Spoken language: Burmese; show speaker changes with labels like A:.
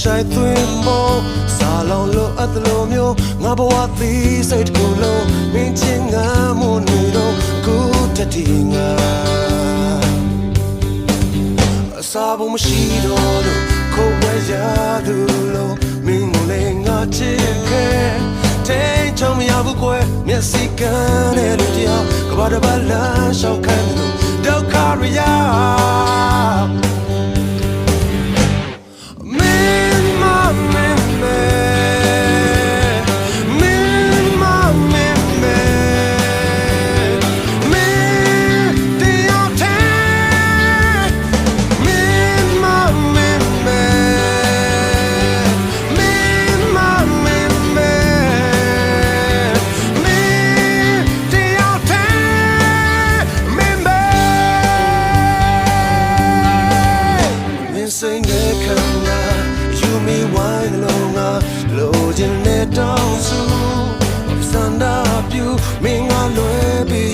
A: ရှိုက်သွင်းဖို့စာလောင်လို့အပ်တယ်လို့မျိုးငါဘဝသီးစိတ်တစ်ခုလုံးမင်းချင်းငါမှုနေတော့အခုတည်းတည်းငါအစာဘုံမရှိတော့လို့ခိုးဝဲရသူလို့မင်းကိုလည်းငါချစ်ခဲ့တဲ့ချုံမရဘူးကွယ်မျက်စိကန်းနဲ့လူတယောက်ကဘာတပတ်လမ်းလျှောက်ခံတယ်လို့ဒုက္ခရရ Min sing the kanga You me wine longa Lo jin ne dong su Sanda piu Min ga lwe bi yin ku Ba